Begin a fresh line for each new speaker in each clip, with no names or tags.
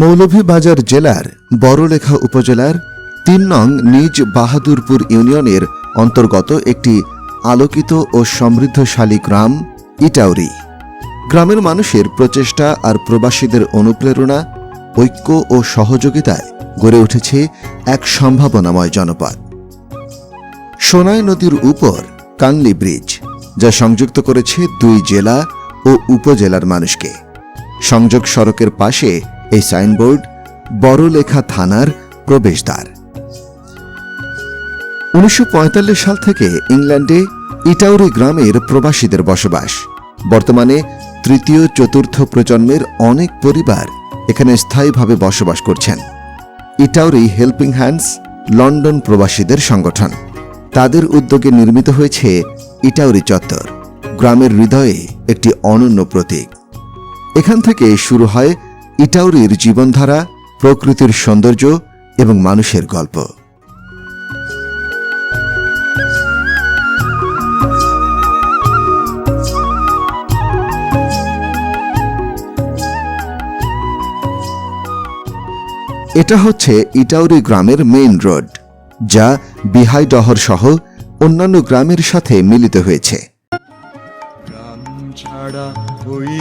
মৌলভীবাজার জেলার বড়লেখা উপজেলার তিন নং নিজ বাহাদুরপুর ইউনিয়নের অন্তর্গত একটি আলোকিত ও সমৃদ্ধশালী গ্রাম, ইটাউরি। গ্রামের মানুষের প্রচেষ্টা আর প্রবাসীদের অনুপ্রেরণা, ঐক্য ও সহযোগিতায় গড়ে উঠেছে এক সম্ভাবনাময় জনপদ। সোনাই নদীর উপর কানলি ব্রিজ, যা সংযুক্ত করেছে দুই জেলা ও উপজেলার মানুষকে। সংযোগ সড়কের পাশে এই সাইনবোর্ড বড়লেখা থানার প্রবেশদ্বার। উনিশশো পঁয়তাল্লিশ সাল থেকে ইংল্যান্ডে ইটাউরি গ্রামের প্রবাসীদের বসবাস। বর্তমানে তৃতীয় চতুর্থ প্রজন্মের অনেক পরিবার এখানে স্থায়ীভাবে বসবাস করছেন। ইটাউরি হেল্পিং হ্যান্ডস লন্ডন প্রবাসীদের সংগঠন। তাদের উদ্যোগে নির্মিত হয়েছে ইটাউরি চত্বর। গ্রামের হৃদয়ে একটি অনন্য প্রতীক। এখান থেকে শুরু হয় ইটাউরির জীবনধারা, প্রকৃতির সৌন্দর্য এবং মানুষের গল্প। এটা হচ্ছে ইটাউরি গ্রামের মেইন রোড, যা বিহাইডহর সহ অন্যান্য গ্রামের সাথে মিলিত হয়েছে।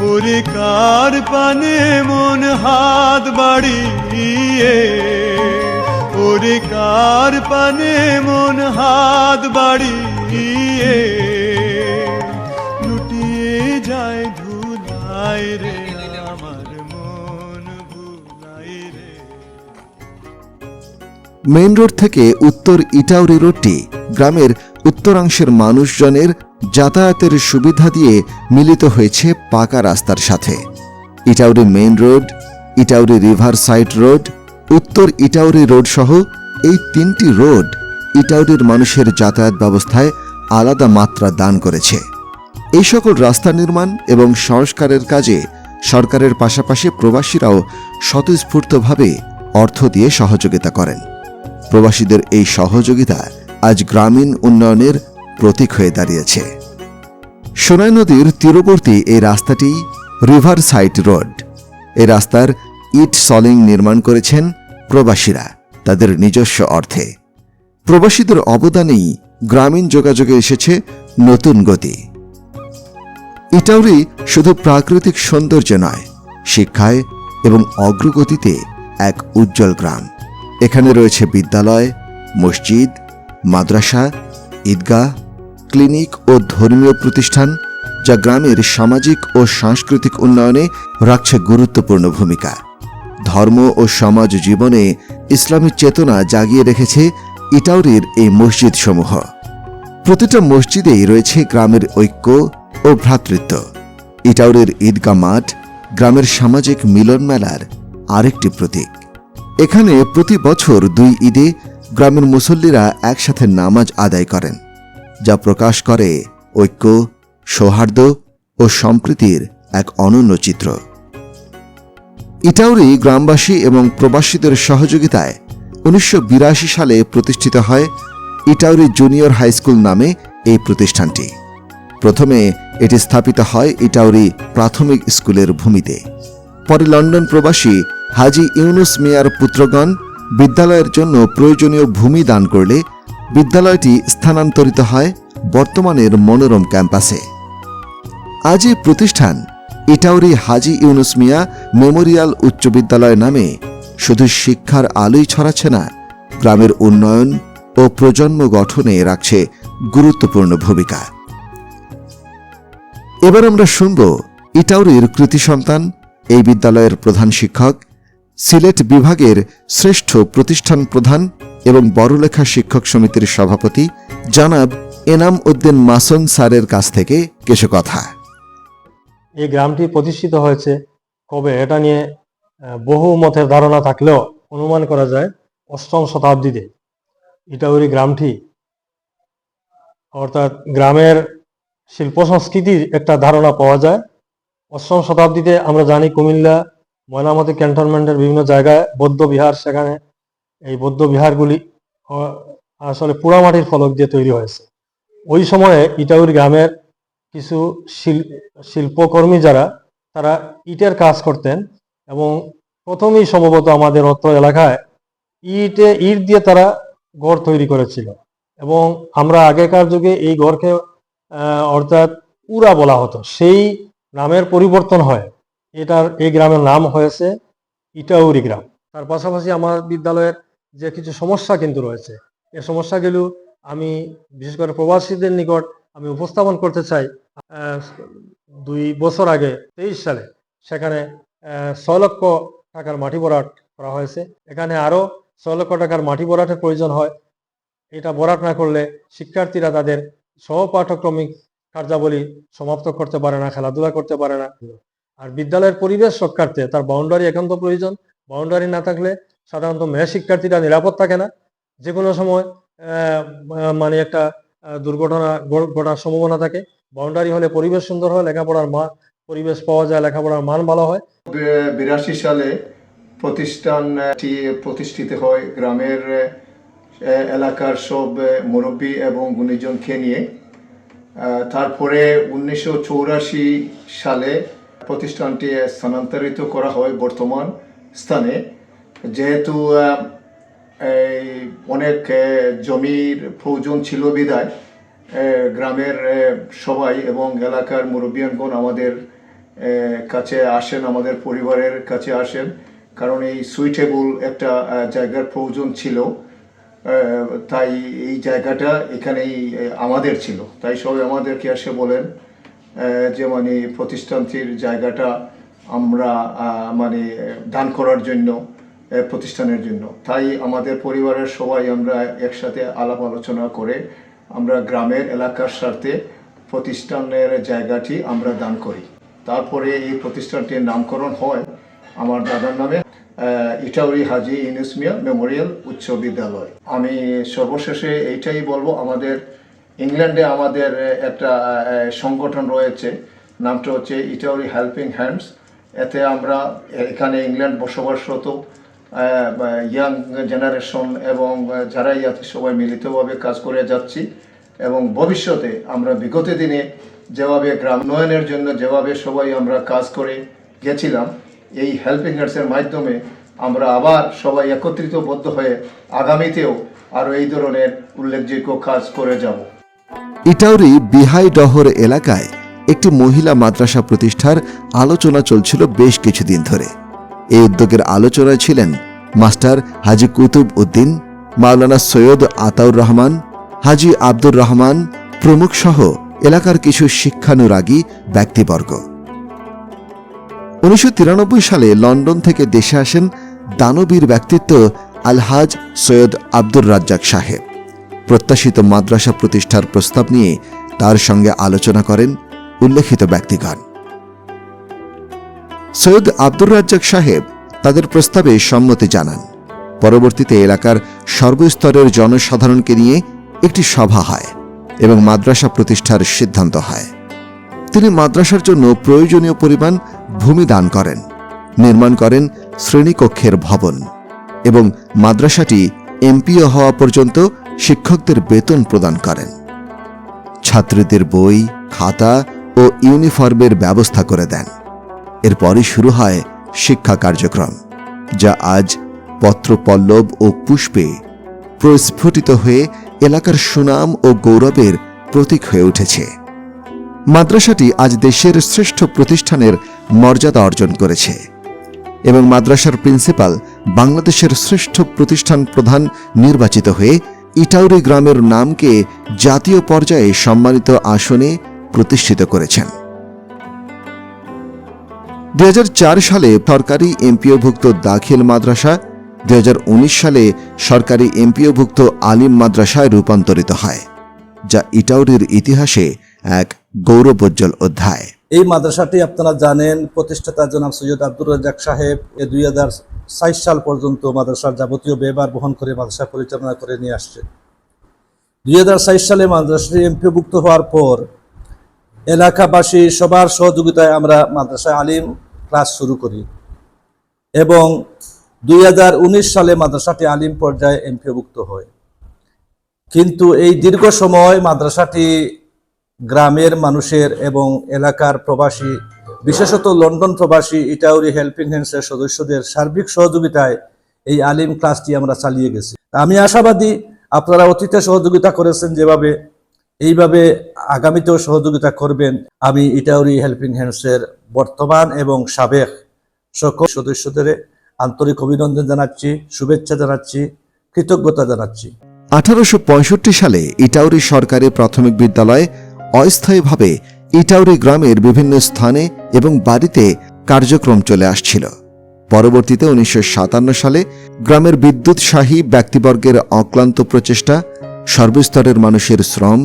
ওরে কার পানে মন হাত বাড়িয়ে? ওরে কার পানে মন হাত বাড়িয়ে? লুটিয়ে যায় ধুলাই রে।
মেইন রোড থেকে উত্তর ইটাউরি রোডটি গ্রামের উত্তরাংশের মানুষজনের যাতায়াতের সুবিধা দিয়ে মিলিত হয়েছে পাকা রাস্তার সাথে। Itauri main road, Itauri river side road, উত্তর ইটাউরি রোড সহ এই তিনটি রোড ইটাউরির মানুষের যাতায়াত ব্যবস্থায় আলাদা মাত্রা দান করেছে। এই সকল রাস্তা নির্মাণ এবং সংস্কারের কাজে সরকারের পাশাপাশি প্রবাসীরাও স্বতঃস্ফূর্তভাবে অর্থ দিয়ে সহযোগিতা করেন। প্রবাসীদের এই সহযোগিতা আজ গ্রামীণ উন্নয়নের প্রতীক হয়ে দাঁড়িয়েছে। সোনাই নদীর তীরবর্তী এই রাস্তাটি রিভার সাইড রোড এই রাস্তার ইট সলিং নির্মাণ করেছেন প্রবাসীরা, তাদের নিজস্ব অর্থে। প্রবাসীদের অবদানেই গ্রামীণ যোগাযোগে এসেছে নতুন গতি। ইটাউরি শুধু প্রাকৃতিক সৌন্দর্য নয়, শিক্ষায় এবং অগ্রগতিতে এক উজ্জ্বল গ্রাম। এখানে রয়েছে বিদ্যালয়, মসজিদ, মাদ্রাসা, ঈদগাহ ক্লিনিক ও ধর্মীয় প্রতিষ্ঠান যা গ্রামের সামাজিক ও সাংস্কৃতিক উন্নয়নে রাখছে গুরুত্বপূর্ণ ভূমিকা। ধর্ম ও সমাজ জীবনে ইসলামী চেতনা জাগিয়ে রেখেছে ইটাউরির এই মসজিদ সমূহ প্রতিটা মসজিদেই রয়েছে গ্রামের ঐক্য ও ভ্রাতৃত্ব। ইটাউরের ঈদগা মাঠ গ্রামের সামাজিক মিলন মেলার আরেকটি প্রতীক। এখানে প্রতি বছর দুই ঈদে গ্রামের মুসল্লিরা একসাথে নামাজ আদায় করেন। যা প্রকাশ করে ঐক্য, সৌহার্দ্য ও সম্প্রীতির এক অনন্য চিত্র। ইটাউরি গ্রামবাসী এবং প্রবাসীদের সহযোগিতায় উনিশশো বিরাশি সালে প্রতিষ্ঠিত হয় ইটাউরি জুনিয়র হাই স্কুল নামে এই প্রতিষ্ঠানটি। প্রথমে এটি স্থাপিত হয় ইটাউরি প্রাথমিক স্কুলের ভূমিতে। পরে লন্ডন প্রবাসী হাজি ইউনুস মিয়ার পুত্রগণ বিদ্যালয়ের জন্য প্রয়োজনীয় ভূমি দান করলে বিদ্যালয়টি স্থানান্তরিত হয় বর্তমানের মনোরম ক্যাম্পাসে। আজ এই প্রতিষ্ঠান ইটাউরি হাজি ইউনুস মিয়া মেমোরিয়াল উচ্চ বিদ্যালয় নামে শুধু শিক্ষার আলোই ছড়াচ্ছে না, গ্রামের উন্নয়ন ও প্রজন্ম গঠনে রাখছে গুরুত্বপূর্ণ ভূমিকা। এবার আমরা শুনব ইটাউরির কৃতি সন্তান, এই বিদ্যালয়ের প্রধান শিক্ষক, সিলেট বিভাগের শ্রেষ্ঠ প্রতিষ্ঠান প্রধান এবং বড়লেখা শিক্ষক সমিতির সভাপতি জানাব এনাম উদ্দিন মাসুন স্যারের কাছ থেকে কিছু কথা।
এই গ্রামটি প্রতিষ্ঠিত হয়েছে, কবে এটা নিয়ে বহু মতের ধারণা থাকলেও অনুমান করা যায় অষ্টম শতাব্দীতে। ইটাউরি গ্রামটি অর্থাৎ গ্রামের শিল্প সংস্কৃতির একটা ধারণা পাওয়া যায়। অষ্টম শতাব্দীতে আমরা জানি কুমিল্লা, ময়নামতি ক্যান্টনমেন্টের বিভিন্ন জায়গায় বৌদ্ধ বিহার, সেখানে এই বৌদ্ধ বিহারগুলি আসলে পোড়ামাটির ফলক দিয়ে তৈরি হয়েছে। ওই সময়ে ইটাউরি গ্রামের কিছু শিল- শিল্পকর্মী যারা, তারা ইটের কাজ করতেন এবং প্রথমেই সম্ভবত আমাদের অত্র এলাকায় ইটে, ইট দিয়ে তারা ঘর তৈরি করেছিল। এবং আমরা আগেকার যুগে এই ঘরকে অর্থাৎ উড়া বলা হতো। সেই নামের পরিবর্তন হয়। এটার, এই গ্রামের নাম হয়েছে ইটাউরি গ্রাম। তার পাশাপাশি আমার বিদ্যালয়ের যে কিছু সমস্যা কিন্তু রয়েছে। এই সমস্যাগুলো আমি, বিশেষ করে প্রবাসীদের নিকট আমি উপস্থাপন করতে চাই। দুই বছর আগে, তেইশ সালে, সেখানে ছয় লক্ষ টাকার মাটি ভরাট করা হয়েছে। এখানে আরও ছয় লক্ষ টাকার মাটি ভরাটের প্রয়োজন হয়। এটা ভরাট না করলে শিক্ষার্থীরা তাদের সহপাঠক্রমিক কার্যাবলী সমাপ্ত করতে পারে না, খেলাধুলা করতে পারে না। আর বিদ্যালয়ের পরিবেশ রক্ষার্থে তার বাউন্ডারি একান্ত প্রয়োজন। বাউন্ডারি না থাকলে সাধারণত মেয়ে শিক্ষার্থীরা নিরাপদ থাকে না। যে কোনো সময় মানে একটা দুর্ঘটনা ঘটার সম্ভাবনা থাকে। বাউন্ডারি হলে পরিবেশ সুন্দর হয়, লেখাপড়ার মা, পরিবেশ পাওয়া যায়, লেখাপড়ার মান ভালো হয়।
বিরাশি সালে প্রতিষ্ঠানটি প্রতিষ্ঠিত হয়। গ্রামের এলাকার সব মুরব্বী এবং গুণীজনকে নিয়ে। তারপরে উনিশশো সালে প্রতিষ্ঠানটি স্থানান্তরিত করা হয় বর্তমান স্থানে। যেহেতু এই অনেক জমির প্রয়োজন ছিল বিদায় গ্রামের সবাই এবং এলাকার মুরব্বিয়ানগণ আমাদের কাছে আসেন, আমাদের পরিবারের কাছে আসেন। কারণ এই সুইটেবল একটা জায়গার প্রয়োজন ছিল তাই এই জায়গাটা এখানেই আমাদের ছিল। তাই সবাই আমাদেরকে এসে বলেন যে মানে প্রতিষ্ঠানটির জায়গাটা আমরা মানে দান করার জন্য প্রতিষ্ঠানের জন্য। তাই আমাদের পরিবারের সবাই আমরা একসাথে আলাপ আলোচনা করে আমরা গ্রামের এলাকার স্বার্থে প্রতিষ্ঠানের জায়গাটি আমরা দান করি। তারপরে এই প্রতিষ্ঠানটির নামকরণ হয় আমার দাদার নামে ইটাউরি হাজি ইউনুস মিয়া মেমোরিয়াল উচ্চ বিদ্যালয়। আমি সর্বশেষে এইটাই বলব, আমাদের ইংল্যান্ডে আমাদের একটা সংগঠন রয়েছে, নামটা হচ্ছে ইটাউরি হেল্পিং হ্যান্ডস। এতে আমরা এখানে ইংল্যান্ড বসবাসরত ইয়াং জেনারেশন এবং যারাই আছে, সবাই মিলিতভাবে কাজ করে যাচ্ছি এবং ভবিষ্যতে আমরা বিগত দিনে যেভাবে গ্রাম উন্নয়নের জন্য যেভাবে সবাই আমরা কাজ করে গেছিলাম, এই হেল্পিং হ্যান্ডসের মাধ্যমে আমরা আবার সবাই একত্রিতবদ্ধ হয়ে আগামীতেও আরও এই ধরনের উল্লেখযোগ্য কাজ করে যাব।
ইটাউরি বিহাই ডহর এলাকায় একটি মহিলা মাদ্রাসা প্রতিষ্ঠার আলোচনা চলছিল বেশ কিছুদিন ধরে। এই উদ্যোগের আলোচনায় ছিলেন মাস্টার হাজি কুতুব উদ্দিন, মাওলানা সৈয়দ আতাউর রহমান, হাজি আব্দুর রহমান প্রমুখ সহ এলাকার কিছু শিক্ষানুরাগী ব্যক্তিবর্গ। উনিশশো তিরানব্বই সালে লন্ডন থেকে দেশে আসেন দানবীর ব্যক্তিত্ব আলহাজ সৈয়দ আব্দুর রাজ্জাক সাহেব। প্রত্যাশিত মাদ্রাসা প্রতিষ্ঠার প্রস্তাব নিয়ে তার সঙ্গে আলোচনা করেন উল্লেখিত ব্যক্তিগণ। সৈয়দ আব্দুর রাজ্জাক সাহেব তাদের প্রস্তাবে সম্মতি জানান। পরবর্তীতে এলাকার সর্বস্তরের জনসাধারণকে নিয়ে একটি সভা হয় এবং মাদ্রাসা প্রতিষ্ঠার সিদ্ধান্ত হয়। তিনি মাদ্রাসার জন্য প্রয়োজনীয় পরিমাণ ভূমি দান করেন, নির্মাণ করেন শ্রেণীকক্ষের ভবন এবং মাদ্রাসাটি এমপিও হওয়া পর্যন্ত শিক্ষকদের বেতন প্রদান করেন। ছাত্রীদের বই, খাতা ও ইউনিফর্মের ব্যবস্থা করে দেন। এরপরই শুরু হয় শিক্ষা কার্যক্রম, যা আজ পত্রপল্লব ও পুষ্পে প্রস্ফুটিত হয়ে এলাকার সুনাম ও গৌরবের প্রতীক হয়ে উঠেছে। মাদ্রাসাটি আজ দেশের শ্রেষ্ঠ প্রতিষ্ঠানের মর্যাদা অর্জন করেছে এবং মাদ্রাসার প্রিন্সিপাল বাংলাদেশের শ্রেষ্ঠ প্রতিষ্ঠান প্রধান নির্বাচিত হয়ে ইটাউরি গ্রামের নামকে জাতীয় পর্যায়ে সম্মানিত আসনে প্রতিষ্ঠিত করেছেন। দুই সালে সরকারি এমপিওভুক্ত দাখিল মাদ্রাসা, দুই সালে সরকারি এমপিওভুক্ত আলিম মাদ্রাসায় রূপান্তরিত হয়, যা ইটাউরির ইতিহাসে এক গৌরবোজ্জ্বল অধ্যায়।
এই মাদ্রাসাটি আপনারা জানেন, প্রতিষ্ঠাতা জনাব সৈয়দ আব্দুর রাজ্জাক সাহেব দুই ষাট সাল পর্যন্ত মাদ্রাসার যাবতীয় ব্যয়ভার বহন করে মাদ্রাসা পরিচালনা করে নিয়ে আসছে দুই হাজার ষাট সালে মাদ্রাসাটি এমপিভুক্ত হওয়ার পর এলাকাবাসী সবার সহযোগিতায় আমরা মাদ্রাসা আলিম ক্লাস শুরু করি এবং দুই হাজার উনিশ সালে মাদ্রাসাটি আলিম পর্যায়ে এমপিভুক্ত হয়। কিন্তু এই দীর্ঘ সময় মাদ্রাসাটি গ্রামের মানুষের এবং এলাকার প্রবাসী, বিশেষত লন্ডন প্রবাসী, ইটাউরি হেল্পিং হ্যান্ডসের সদস্যদের সার্বিক সহযোগিতায় এই আলিম ক্লাসটি আমরা চালিয়ে গেছি। আমি আশাবাদী, আপনারা অতীতে সহযোগিতা করেছেন যেভাবে এইভাবে আগামীতেও সহযোগিতা করবেন। আমি ইটাউরি হেল্পিং হ্যান্ডসের বর্তমান এবং সাবেক সকল সদস্যদের আন্তরিক অভিনন্দন জানাচ্ছি, শুভেচ্ছা জানাচ্ছি, কৃতজ্ঞতা জানাচ্ছি।
আঠারোশো পঁয়ষট্টি সালে ইটাউরি সরকারি প্রাথমিক বিদ্যালয় অস্থায়ীভাবে ইটাউরি গ্রামের বিভিন্ন স্থানে এবং বাড়িতে কার্যক্রম চলে আসছিল। পরবর্তীতে উনিশশো সাতান্ন সালে গ্রামের বিদ্যুৎসাহী ব্যক্তিবর্গের অক্লান্ত প্রচেষ্টা, সর্বস্তরের মানুষের শ্রম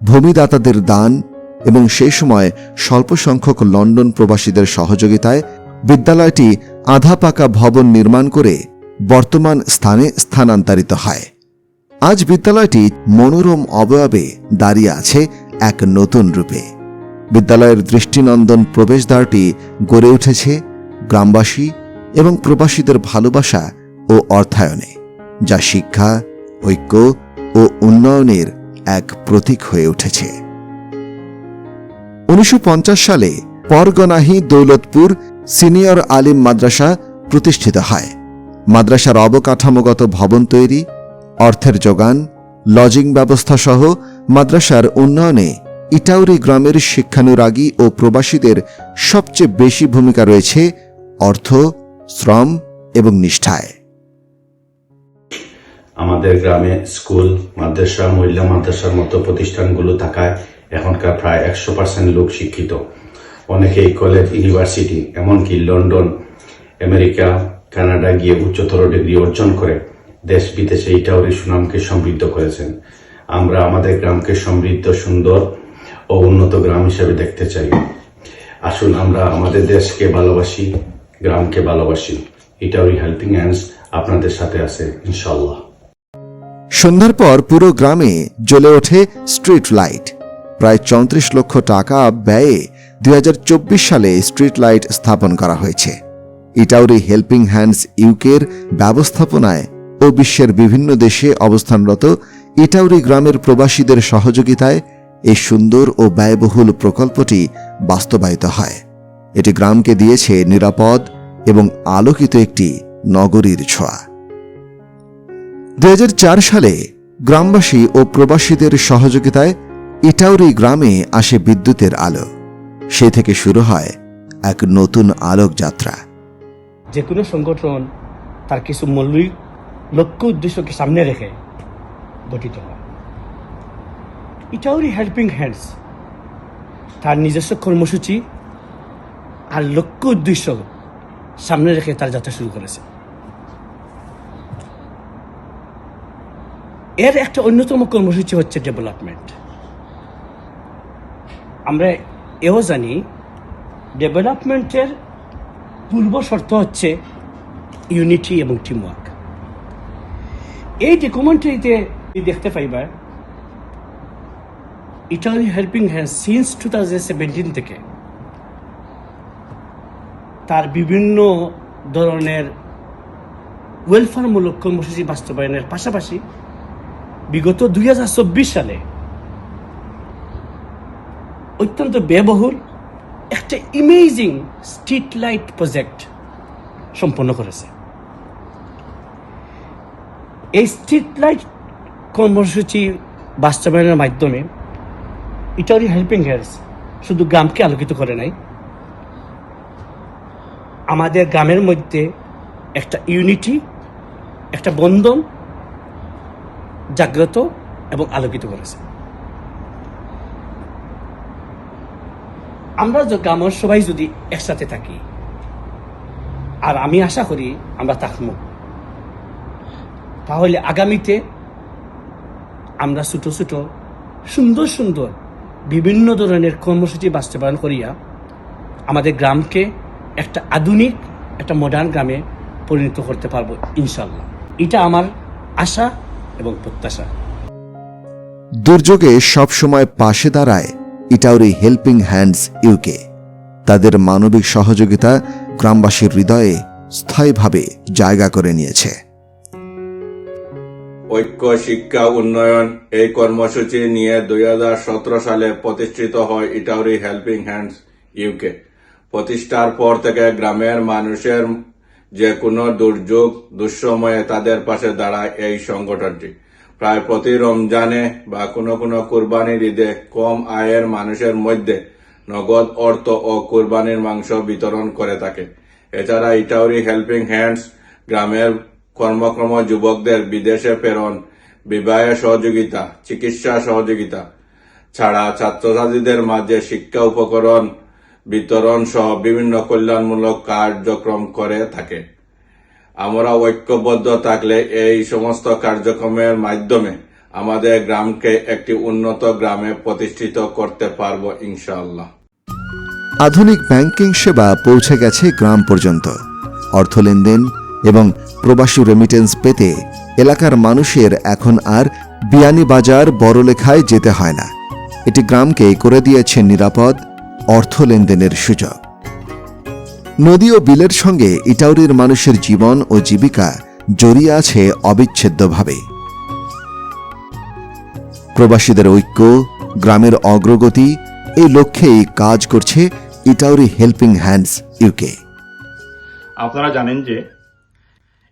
ভূমিদাতাদের দান এবং সেই সময় স্বল্প সংখ্যক লন্ডন প্রবাসীদের সহযোগিতায় বিদ্যালয়টি আধা পাকা ভবন নির্মাণ করে বর্তমান স্থানে স্থানান্তরিত হয়। আজ বিদ্যালয়টি মনোরম অবয়বে দাঁড়িয়ে আছে এক নতুন রূপে। বিদ্যালয়ের দৃষ্টিনন্দন প্রবেশদ্বারটি গড়ে উঠেছে গ্রামবাসী এবং প্রবাসীদের ভালোবাসা ও অর্থায়নে, যা শিক্ষা, ঐক্য ও উন্নয়নের এক প্রতীক হয়ে উঠেছে। উনিশশো পঞ্চাশ সালে পরগনাহি দৌলতপুর সিনিয়র আলিম মাদ্রাসা প্রতিষ্ঠিত হয়। মাদ্রাসার অবকাঠামোগত ভবন তৈরি, অর্থের যোগান, লজিং ব্যবস্থা সহ মাদ্রাসার উন্নয়নে ইটাউরি গ্রামের শিক্ষানুরাগী ও প্রবাসীদের সবচেয়ে বেশি ভূমিকা রয়েছে অর্থ, শ্রম এবং নিষ্ঠায়।
আমাদের গ্রামে স্কুল, মাদ্রাসা, মহিলা মাদ্রাসার মতো প্রতিষ্ঠানগুলো থাকায় এখনকার প্রায় একশো পার্সেন্ট লোক শিক্ষিত। অনেকেই কলেজ ইউনিভার্সিটি এমনকি লন্ডন, আমেরিকা, কানাডা গিয়ে উচ্চতর ডিগ্রি অর্জন করে দেশ বিদেশে ইটাউরি সুনামকে সমৃদ্ধ করেছেন। আমরা আমাদের গ্রামকে সমৃদ্ধ, সুন্দর ও উন্নত গ্রাম হিসেবে দেখতে চাই। আসুন আমরা আমাদের দেশকে ভালোবাসি, গ্রামকে ভালোবাসি। ইটাউরি হেল্পিং হ্যান্ডস আপনাদের সাথে আছে ইনশাল্লাহ
সন্ধ্যার পর পুরো গ্রামে জ্বলে ওঠে স্ট্রিট লাইট প্রায় চৌত্রিশ লক্ষ টাকা ব্যয়ে দুই হাজার চব্বিশ সালে স্ট্রিট লাইট স্থাপন করা হয়েছে। ইটাউরি হেল্পিং হ্যান্ডস ইউকের ব্যবস্থাপনায় ও বিশ্বের বিভিন্ন দেশে অবস্থানরত ইটাউরি গ্রামের প্রবাসীদের সহযোগিতায় এই সুন্দর ও ব্যয়বহুল প্রকল্পটি বাস্তবায়িত হয়। এটি গ্রামকে দিয়েছে নিরাপদ এবং আলোকিত একটি নগরীর ছোঁয়া। দু হাজার চার সালে গ্রামবাসী ও প্রবাসীদের সহযোগিতায় ইটাউরি গ্রামে আসে বিদ্যুতের আলো। সে থেকে শুরু হয় এক নতুন আলোক যাত্রা
যে কোনো সংগঠন তার কিছু মৌলিক লক্ষ্য উদ্দেশ্যকে সামনে রেখে গঠিত হয়। ইটাউরি হেল্পিং হ্যান্ডস তার নিজস্ব কর্মসূচি আর লক্ষ্য উদ্দেশ্য সামনে রেখে তার যাত্রা শুরু করেছে। এর একটা অন্যতম কর্মসূচি হচ্ছে ডেভেলপমেন্ট আমরা এও জানি ডেভেলপমেন্টের পূর্ব শর্ত হচ্ছে ইউনিটি এবং টিমওয়ার্ক এই ডকুমেন্টারিতে দেখতে পাইবা Italy helping hand since two thousand থেকে তার বিভিন্ন ধরনের ওয়েলফেয়ারমূলক কর্মসূচি বাস্তবায়নের পাশাপাশি বিগত দুই হাজার চব্বিশ সালে অত্যন্ত ব্যয়বহুল একটা ইমেজিং স্ট্রিট লাইট প্রজেক্ট সম্পন্ন করেছে। এই স্ট্রিট লাইট কর্মসূচি বাস্তবায়নের মাধ্যমে ইটারি হেল্পিং হ্যান্ডস শুধু গ্রামকে আলোকিত করে নাই, আমাদের গ্রামের মধ্যে একটা ইউনিটি একটা বন্ধন জাগ্রত এবং আলোকিত করেছে। আমরা গ্রামের সবাই যদি একসাথে থাকি, আর আমি আশা করি আমরা থাকব, তাহলে আগামীতে আমরা ছোট ছোট, সুন্দর সুন্দর বিভিন্ন ধরনের কর্মসূচি বাস্তবায়ন করিয়া আমাদের গ্রামকে একটা আধুনিক, একটা মডার্ন গ্রামে পরিণত করতে পারব ইনশাল্লাহ এটা আমার আশা এবং প্রত্যাশা।
দুর্যোগে সবসময় পাশে দাঁড়ায় ইটাউরি হেল্পিং হ্যান্ডস ইউকে। তাদের মানবিক সহযোগিতা গ্রামবাসীর হৃদয়ে স্থায়ীভাবে জায়গা করে নিয়েছে।
ঐক্য শিক্ষা উন্নয়ন এই কর্মসূচি নিয়ে দু হাজার সতেরো সালে প্রতিষ্ঠিত হয় ইটাউরি হেল্পিং হ্যান্ডস ইউকে। প্রতিষ্ঠার পর থেকে গ্রামের মানুষের যে কোনো দুর্যোগ, দুঃসময়ে তাদের পাশে দাঁড়ায় এই সংগঠনটি। প্রায় প্রতি রমজানে বা কোনো কোনো কোরবানির ঈদে কম আয়ের মানুষের মধ্যে নগদ অর্থ ও কুরবানির মাংস বিতরণ করে থাকে। এছাড়া ইটাউরি হেল্পিং হ্যান্ডস, গ্রামের কর্মক্রম যুবকদের বিদেশে প্রেরণ, বিবাহে সহযোগিতা, চিকিৎসা সহযোগিতা ছাড়া ছাত্রছাত্রীদের মাঝে শিক্ষা উপকরণ বিতরণ সহ বিভিন্ন কল্যাণমূলক কার্যক্রম করে থাকে। আমরা ঐক্যবদ্ধ থাকলে এই সমস্ত কার্যক্রমের মাধ্যমে আমাদের গ্রামকে একটি উন্নত গ্রামে প্রতিষ্ঠিত করতে পারব ইনশাআল্লাহ।
আধুনিক ব্যাংকিং সেবা পৌঁছে গেছে গ্রাম পর্যন্ত। অর্থ লেনদেন এবং প্রবাসী রেমিটেন্স পেতে এলাকার মানুষের এখন আর বিয়ানীবাজার বড়লেখায় যেতে হয় না। এটি গ্রামকে করে দিয়েছে নিরাপদ অর্থ লেনদেনের সুযোগ। নদী ও বিলের সঙ্গে ইটাউরির মানুষের জীবন ও জীবিকা জড়িয়ে আছে অবিচ্ছেদ্যভাবে। প্রবাসীদের ঐক্য, গ্রামের অগ্রগতি এই লক্ষ্যেই কাজ করছে ইটাউরি হেল্পিং হ্যান্ডস ইউকে
আপনারা জানেন যে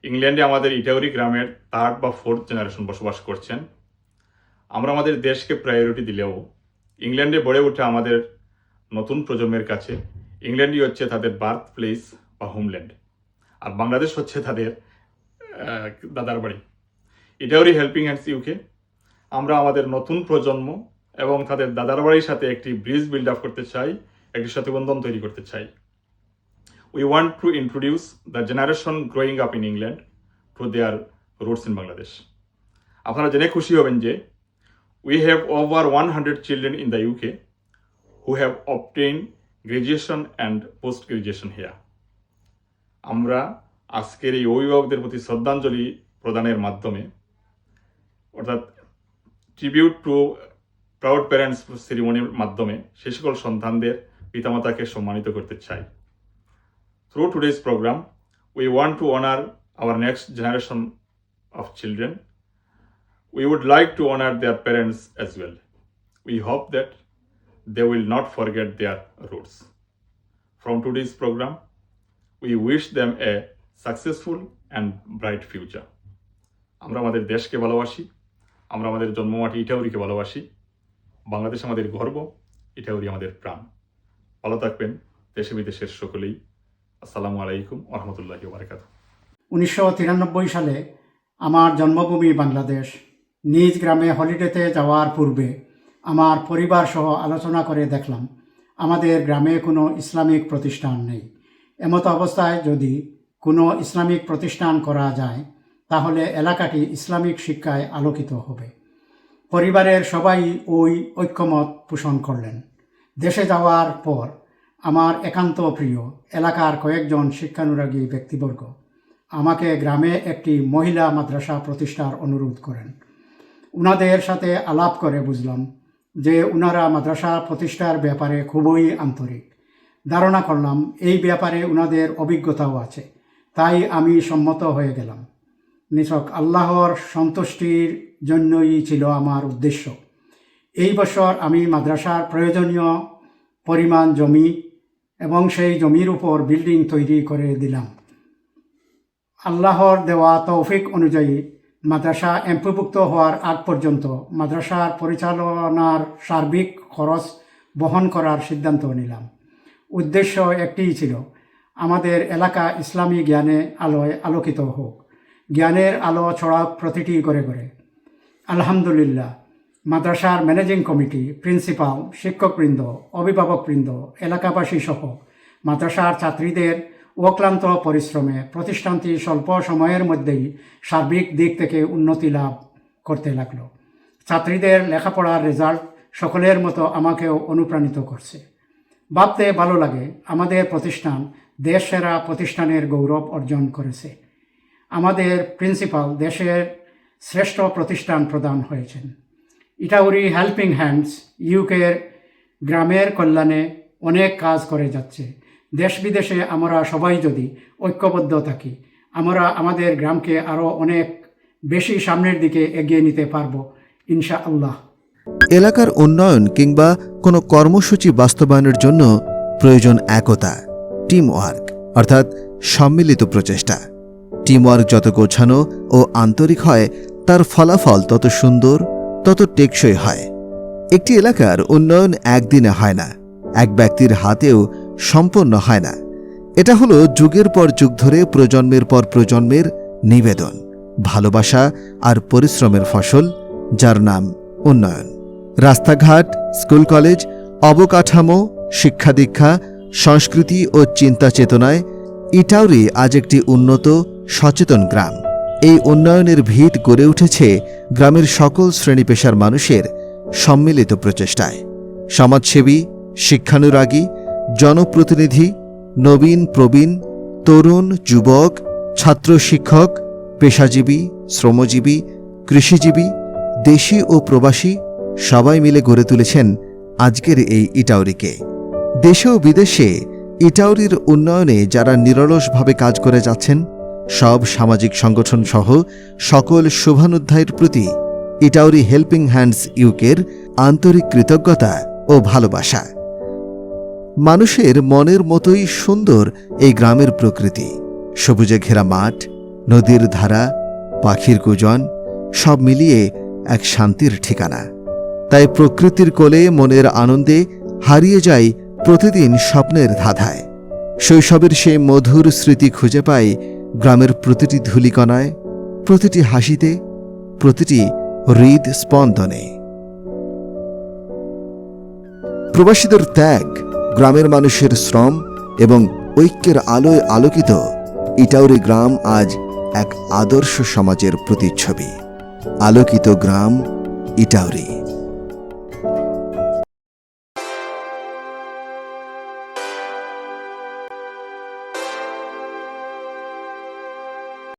ইংল্যান্ডে আমাদের ইটাউরি গ্রামের থার্ড বা ফোর্থ জেনারেশন বসবাস করছেন। আমরা আমাদের দেশকে প্রায়োরিটি দিলেও ইংল্যান্ডে বেড়ে ওঠা আমাদের নতুন প্রজন্মের কাছে, ইংল্যান্ডই হচ্ছে তাদের বার্থ প্লেস বা হোমল্যান্ড। আর বাংলাদেশ হচ্ছে তাদের দাদার বাড়ি। ইটাউরি হেল্পিং হ্যান্ডস ইউকে আমরা আমাদের নতুন প্রজন্ম এবং তাদের দাদার বাড়ির সাথে একটি ব্রিজ বিল্ড আপ করতে চাই, একটি সেতুবন্ধন তৈরি করতে চাই। We want to introduce the generation growing up in England to their roots in Bangladesh আপনারা জেনে খুশি হবেন যে, we have over 100 children in the UK who have obtained graduation and post graduation here. আমরা আজকের এই অভিভাবকদের প্রতি শ্রদ্ধাঞ্জলি প্রদানের মাধ্যমে অর্থাৎ ট্রিবিউট টু প্রাউড প্যারেন্টস সেরিমনির মাধ্যমে সে সকল সন্তানদের পিতামাতাকে সম্মানিত করতে চাই Through today's program, we want to honor our next generation of children. We would like to honor their parents as well. We hope that they will not forget their roots. From today's program, we wish them a successful and bright future. আমরা আমাদের দেশকে ভালোবাসি আমরা আমাদের জন্মমাটি ইটাউরিকে ভালোবাসি বাংলাদেশ আমাদের গর্ব ইটাউরি আমাদের প্রাণ ভালো থাকবেন দেশে বিদেশের সকলেই আসসালামু আলাইকুম ওরহমতুল্লাহ বারকাত
উনিশশো তিরানব্বই সালে আমার জন্মভূমি বাংলাদেশ নিজ গ্রামে হলিডেতে যাওয়ার পূর্বে আমার পরিবার সহ আলোচনা করে দেখলাম, আমাদের গ্রামে কোনো ইসলামিক প্রতিষ্ঠান নেই। এমতো অবস্থায় যদি কোনো ইসলামিক প্রতিষ্ঠান করা যায়, তাহলে এলাকাটি ইসলামিক শিক্ষায় আলোকিত হবে। পরিবারের সবাই ওই ঐক্যমত পোষণ করলেন। দেশে যাওয়ার পর আমার একান্ত প্রিয় এলাকার কয়েকজন শিক্ষানুরাগী ব্যক্তিবর্গ আমাকে গ্রামে একটি মহিলা মাদ্রাসা প্রতিষ্ঠার অনুরোধ করেন। উনাদের সাথে আলাপ করে বুঝলাম যে উনারা মাদ্রাসা প্রতিষ্ঠার ব্যাপারে খুবই আন্তরিক। ধারণা করলাম, এই ব্যাপারে উনাদের অভিজ্ঞতাও আছে। তাই আমি সম্মত হয়ে গেলাম। নিছক, আল্লাহর সন্তুষ্টির জন্যই ছিল আমার উদ্দেশ্য। এই বছর আমি মাদ্রাসার প্রয়োজনীয় পরিমাণ জমি এবং সেই জমির উপর বিল্ডিং তৈরি করে দিলাম। আল্লাহর দেওয়া তৌফিক অনুযায়ী মাদ্রাসা এমপিভুক্ত হওয়ার আগ পর্যন্ত মাদ্রাসার পরিচালনার সার্বিক খরচ বহন করার সিদ্ধান্ত নিলাম। উদ্দেশ্য একটিই ছিল, আমাদের এলাকা ইসলামী জ্ঞানে আলোয় আলোকিত হোক। জ্ঞানের আলো ছড়াক প্রতিটি করে করে আলহামদুলিল্লাহ, মাদ্রাসার ম্যানেজিং কমিটি, প্রিন্সিপাল, শিক্ষকবৃন্দ, অভিভাবকবৃন্দ এলাকাবাসী সহ মাদ্রাসার ছাত্রীদের অক্লান্ত পরিশ্রমে প্রতিষ্ঠানটি স্বল্প সময়ের মধ্যেই সার্বিক দিক থেকে উন্নতি লাভ করতে লাগল। ছাত্রীদের লেখাপড়ার রেজাল্ট সকলের মতো আমাকেও অনুপ্রাণিত করছে। ভাবতে ভালো লাগে, আমাদের প্রতিষ্ঠান দেশ সেরা প্রতিষ্ঠানের গৌরব অর্জন করেছে। আমাদের প্রিন্সিপাল দেশের শ্রেষ্ঠ প্রতিষ্ঠান প্রদান হয়েছেন। ইটাউরি হেল্পিং হ্যান্ডস, ইউকের গ্রামের কল্যাণে অনেক কাজ করে যাচ্ছে। দেশ বিদেশে আমরা সবাই যদি ঐক্যবদ্ধ থাকি, আমরা আমাদের গ্রামকে আরও অনেক বেশি সামনের দিকে এগিয়ে নিতে পারব ইনশা আল্লাহ
এলাকার উন্নয়ন কিংবা কোনো কর্মসূচি বাস্তবায়নের জন্য প্রয়োজন একতা টিম ওয়ার্ক অর্থাৎ সম্মিলিত প্রচেষ্টা। টিম ওয়ার্ক যত গোছানো ও আন্তরিক হয়, তার ফলাফল তত সুন্দর, তত টেকসই হয়। একটি এলাকার উন্নয়ন একদিনে হয় না, এক ব্যক্তির হাতেও সম্পন্ন হয় না। এটা হলো যুগের পর যুগ ধরে প্রজন্মের পর প্রজন্মের নিবেদন, ভালোবাসা আর পরিশ্রমের ফসল, যার নাম উন্নয়ন। রাস্তাঘাট, স্কুল কলেজ, অবকাঠামো শিক্ষা দীক্ষা সংস্কৃতি ও চিন্তা চেতনায় ইটাউরি আজ একটি উন্নত, সচেতন গ্রাম। এই উন্নয়নের ভিত গড়ে উঠেছে গ্রামের সকল শ্রেণি পেশার মানুষের সম্মিলিত প্রচেষ্টায়। সমাজসেবী, শিক্ষানুরাগী জনপ্রতিনিধি, নবীন, প্রবীণ, তরুণ, যুবক, ছাত্র শিক্ষক, পেশাজীবী, শ্রমজীবী, কৃষিজীবী, দেশি ও প্রবাসী সবাই মিলে গড়ে তুলেছেন আজকের এই ইটাউরিকে। দেশে ও বিদেশে ইটাউরির উন্নয়নে যারা নিরলসভাবে কাজ করে যাচ্ছেন, সব সামাজিক সংগঠন সহ সকল শুভানুধ্যায়ের প্রতি ইটাউরি হেল্পিং হ্যান্ডস ইউকের আন্তরিক কৃতজ্ঞতা ও ভালোবাসা। মানুষের মনের মতোই সুন্দর এই গ্রামের প্রকৃতি। সবুজে ঘেরা মাঠ, নদীর ধারা, পাখির কুজন সব মিলিয়ে এক শান্তির ঠিকানা। তাই প্রকৃতির কোলে মনের আনন্দে হারিয়ে যায় প্রতিদিন স্বপ্নের ধাঁধায়। শৈশবের সেই মধুর স্মৃতি খুঁজে পাই গ্রামের প্রতিটি ধূলিকণায়, প্রতিটি হাসিতে, প্রতিটি হৃদ স্পন্দনে প্রবাসীদের ত্যাগ গ্রামের মানুষের শ্রম এবং ঐক্যের আলোয় আলোকিত ইটাউরি গ্রাম আজ এক আদর্শ সমাজের প্রতিচ্ছবি। আলোকিত গ্রাম ইটাউরি।